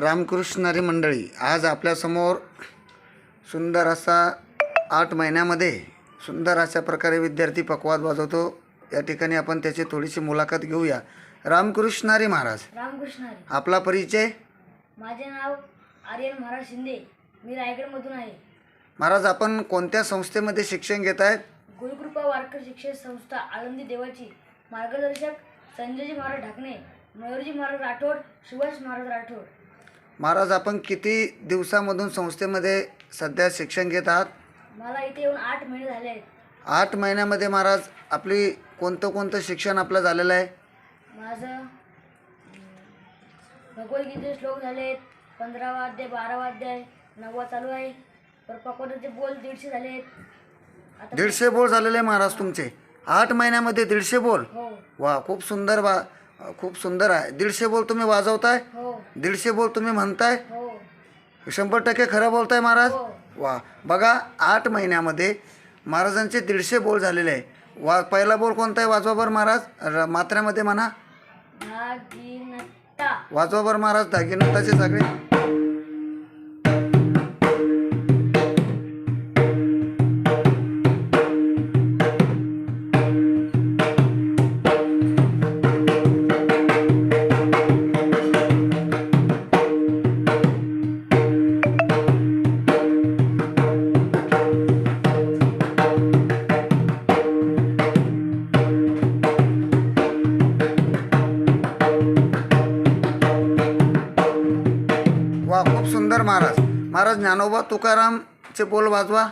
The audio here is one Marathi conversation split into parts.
रामकृष्णारी मंडळी आज आपल्यासमोर सुंदर असा आठ महिन्यामध्ये सुंदर अशा प्रकारे विद्यार्थी पकवाद वाजवतो. या ठिकाणी आपण त्याची थोडीशी मुलाखत घेऊया. रामकृष्णारी महाराज. रामकृष्ण हरी. आपला परिचय? माझे नाव आर्यन महाराज शिंदे. मी रायगडमधून आहे. महाराज आपण कोणत्या संस्थेमध्ये शिक्षण घेत आहेत? गुरुकृपा वारकर शिक्षण संस्था आळंदी देवाची. मार्गदर्शक संजयजी महाराज ढाकणे मयूरजी महाराज राठोड सुभाष महाराज राठोड. महाराज आपण किती दिवसामधून संस्थेमध्ये सध्या शिक्षण घेत आहात? मला इथे येऊन आठ महिने झाले आहेत. आठ महिन्यामध्ये महाराज आपली कोणतं कोणतं शिक्षण आपलं झालेलं आहे? माझं श्लोक झाले आहेत. पंधरावा अध्याय बारावा अध्याय नववा चालू आहे. बोल दीडशे झाले आहेत. आता दीडशे बोल झालेले आहे महाराज तुमचे. आठ महिन्यामध्ये दीडशे बोल? हो. वा खूप सुंदर वा खूप सुंदर आहे. दीडशे बोल तुम्ही वाजवताय? हो. दीडशे बोल तुम्ही म्हणताय? हो. शंभर टक्के खरं बोलताय महाराज? हो. वा. बघा आठ महिन्यामध्ये महाराजांचे दीडशे बोल झालेले आहे. वा पहिला बोल कोणता आहे वाजवा बरं महाराज. मात्र्यामध्ये म्हणा. भागीनता वाजवा बरं महाराज दागिनताचे सगळे. महाराज. महाराज ज्ञानोबा तुकारामचे बोल वाजवा.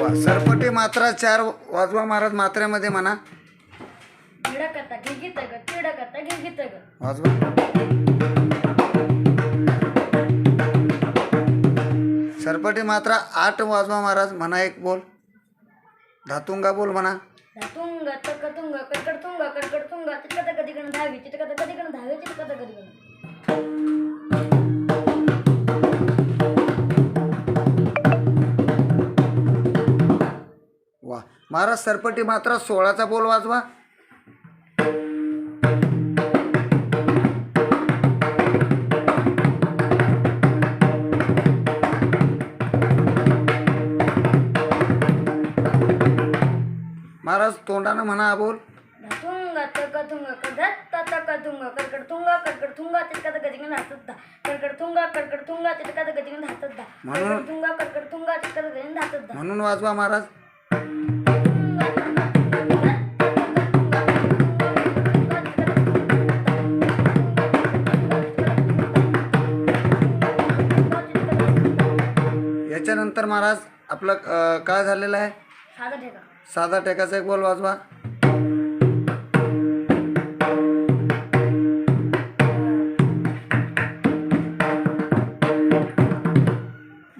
वा सरपटी मात्रा चार वाजवा महाराज मात्र्यामध्ये म्हणा. वाजवा सरपटी मात्रा आठ वाजवा महाराज म्हणा एक बोल. धातुंगा बोल म्हणा. वा. महाराज सरपटी मात्रा सोळाचा बोल वाजवा. महाराज तोंडानं म्हणा बोल. धातुंग तकतुंग कडत तकतुंग कडकडतुंग कडकडतुंग चिटकता कधी कण धातत कडकडतुंग कडकडतुंग चिटकता कधी कण धातत म्हणून- कडकडतुंग कडकडतुंग चिटकता कधी कण धातत म्हणून वाजवा महाराज. याच्यानंतर महाराज आपलं अं, काय झालेलं आहे? साधा ठेका. साधा टेकाचा एक बोल वाजवा.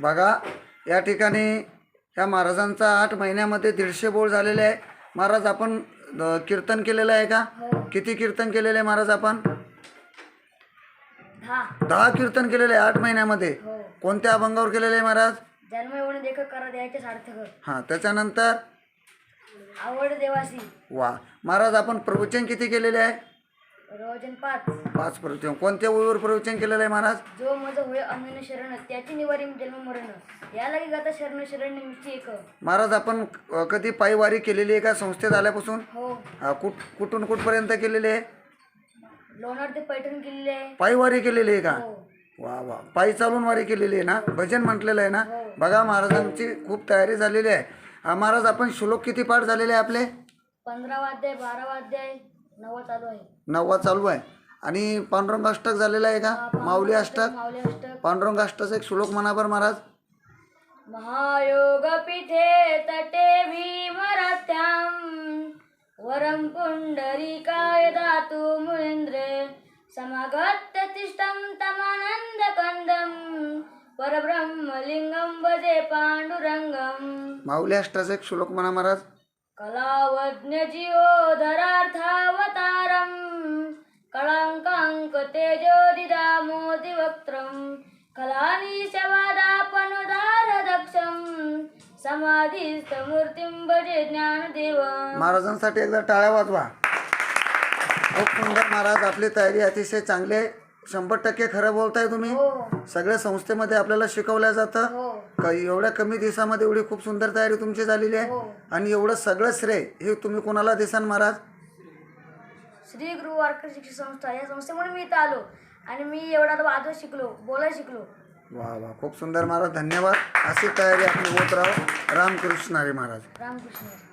बघा या ठिकाणी ह्या महाराजांचा आठ महिन्यामध्ये दीडशे बोल झालेले आहे. महाराज आपण कीर्तन केलेलं आहे का? हो. किती कीर्तन केलेले आहे महाराज आपण? दहा. कीर्तन केलेले आहे आठ महिन्यामध्ये. हो. कोणत्या अभंगावर केलेले आहे महाराज? जन्म येऊन देख करा द्यायचे सार्थक. हां त्याच्यानंतर आवड देवासी. वा. महाराज आपण प्रवचन किती केलेले आहे? रोजन पाच. पाच प्रवचन. कोणत्या ओळीवर प्रवचन केलेलं आहे महाराज? जो मज होय अमीन शरण त्याची निवारी जन्म मरण. या लागी गाता शरण शरण एक. महाराज आपण अ, कधी पायवारी केलेली आहे का संस्थेत आल्यापासून? हो. कुठ कुठून कुठपर्यंत केलेली आहे? लोणार ते पैठण केलेले आहे. पायवारी केलेली आहे का? हो. वा वा. पायी चालून वारी केलेली आहे ना? भजन म्हटलेलं आहे ना? हो. बघा महाराजांची खूप तयारी झालेली आहे. अ, महाराज आपण श्लोक किती पाठ झालेले आहे आपले? पंधरावा अध्याय बारावा अध्याय नवा चालू आहे. नववा चालू आहे. आणि पांडुरंग अष्टक झालेलं आहे का? माऊली अष्टक माऊली अष्टक पांडुरंग अष्टक एक श्लोक म्हणा बरं महाराज. महायोग पीठे तटे भीमरथ्याम वरं पुंडरीकाय दातु मुनीन्द्रे समागत्य तिष्ठं तमानन्दकन्दं परब्रह्मलिङ्गं भजे पाण्डुरङ्गम् माऊली अष्टाचा एक श्लोक म्हणा महाराज. कलावज्ञ धरार्थावतारम कलांकांक तेजो दिदामोदि वक्त्रम कलानिशवादापनुदार दक्षम समाधी मूर्तीम भजे ज्ञानदेव। महाराजांसाठी एकदा टाळ्या वाजवा. खूप सुंदर महाराज आपली तयारी अतिशय चांगली आहे. शंभर टक्के खरं बोलताय तुम्ही. हो. सगळ्या संस्थेमध्ये आपल्याला शिकवलं जातं. हो. का एवढ्या कमी दिवसामध्ये एवढी खूप सुंदर तयारी तुमची झालेली आहे. हो. आणि एवढं सगळं श्रेय हे तुम्ही कोणाला देसान महाराज? श्री गुरु वारकरी शिक्षण संस्था या संस्थेमुळे मी इथं आलो. आणि मी एवढा वाजवत शिकलो बोलायला शिकलो. वा वा. खूप सुंदर महाराज. धन्यवाद. अशी तयारी आपली होत राहो. रामकृष्ण हरी महाराज. रामकृष्ण.